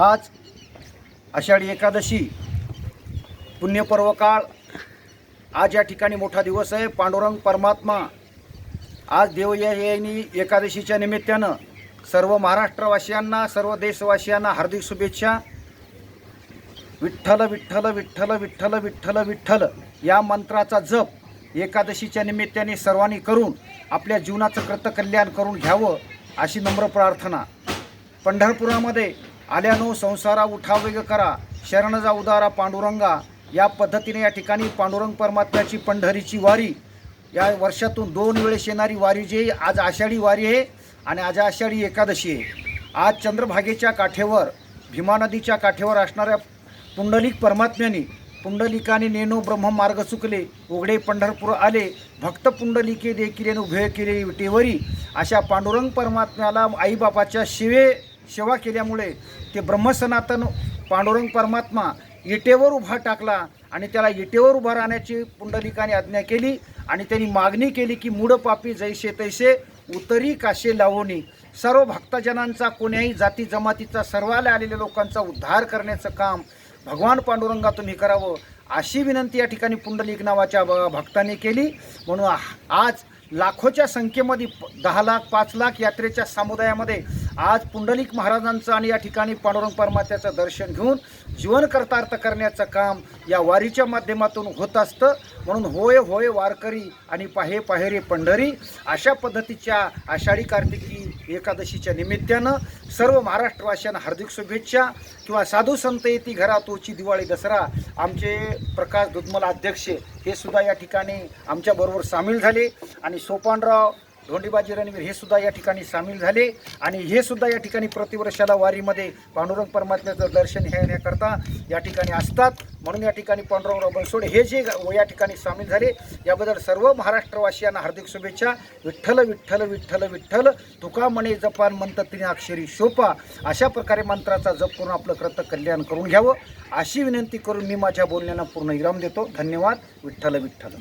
आज आषाढी एकादशी पुण्यपर्व काळ आज या ठिकाणी मोठा दिवस आहे. पांडुरंग परमात्मा आज देवयानी एकादशीच्या निमित्तानं सर्व महाराष्ट्रवासियांना सर्व देशवासियांना हार्दिक शुभेच्छा. विठ्ठल विठ्ठल विठ्ठल विठ्ठल विठ्ठल विठ्ठल या मंत्राचा जप एकादशीच्या निमित्ताने सर्वांनी करून आपल्या जीवनाचं कृतकल्याण करून घ्यावं अशी नम्र प्रार्थना. पंढरपुरामध्ये आल्यानो संसारा उठावेग करा. शरण जा उदारा पांडुरंगा. या पद्धतीने या ठिकाणी पांडुरंग परमात्म्याची पंढरीची वारी. या वर्षातून दोन वेळेस येणारी वारी जी आज आषाढी वारी आहे आणि आज आषाढी एकादशी आहे. आज चंद्रभागेच्या काठेवर भीमा नदीच्या काठेवर असणाऱ्या पुंडलिक परमात्म्याने पुंडलिकाने नेनो ब्रह्म मार्ग चुकले उघडे पंढरपूर आले भक्त पुंडलिके देखील उभे केले विटेवरी. अशा पांडुरंग परमात्म्याला आईबापाच्या शिवे सेवा केल्यामुळे ते ब्रह्मसनातन पांडुरंग परमात्मा इटेवर उभा टाकला आणि त्याला इटेवर उभा राहण्याची पुंडलिकाने आज्ञा केली आणि त्यांनी मागणी केली की मूड पापी जैसे तैसे उतरी काशे लावणी सर्व भक्तजनांचा कोण्याही जाती जमातीचा सर्वाला आलेल्या लोकांचा उद्धार करण्याचं काम भगवान पांडुरंगातून हे करावं अशी विनंती या ठिकाणी पुंडलिक नावाच्या भ- केली. म्हणून आज लाखोच्या संख्येमध्ये प- दहा लाख पाच लाख यात्रेच्या समुदायामध्ये आज पुंडलिक महाराजांचं आणि या ठिकाणी पांडुरंग परमात्याचं दर्शन घेऊन जीवन कर्तार्थ करण्याचं काम या वारीच्या माध्यमातून होत असतं. म्हणून होय होय वारकरी आणि पाहे पाहेरे पंढरी अशा पद्धतीच्या आषाढी कार्तिकी एकादशीच्या निमित्तानं सर्व महाराष्ट्रवासियांना हार्दिक शुभेच्छा किंवा साधू संत येती घरा तोची दिवाळी दसरा आमचे प्रकाश दुधमल अध्यक्ष हे सुद्धा या ठिकाणी आमच्याबरोबर सामील झाले. आणि सोपानराव धोंडीबाजी रणवीर हे सुद्धा या ठिकाणी सामील झाले आणि हे सुद्धा या ठिकाणी प्रतिवर्षाला वारीमध्ये पांडुरंग परमात्म्याचं दर्शन घेण्याकरता या ठिकाणी असतात. म्हणून या ठिकाणी पांडुरंगराव बनसोडे हे जे या ठिकाणी सामील झाले याबद्दल सर्व महाराष्ट्रवासियांना हार्दिक शुभेच्छा. विठ्ठल विठ्ठल विठ्ठल विठ्ठल. तुका म्हणे जपान मंत्र तिने अक्षरी शोपा. अशा प्रकारे मंत्राचा जप करून आपलं कृत कल्याण करून घ्यावं. अशी विनंती करून मी माझ्या बोलण्याला पूर्ण विराम देतो. धन्यवाद. विठ्ठल विठ्ठल.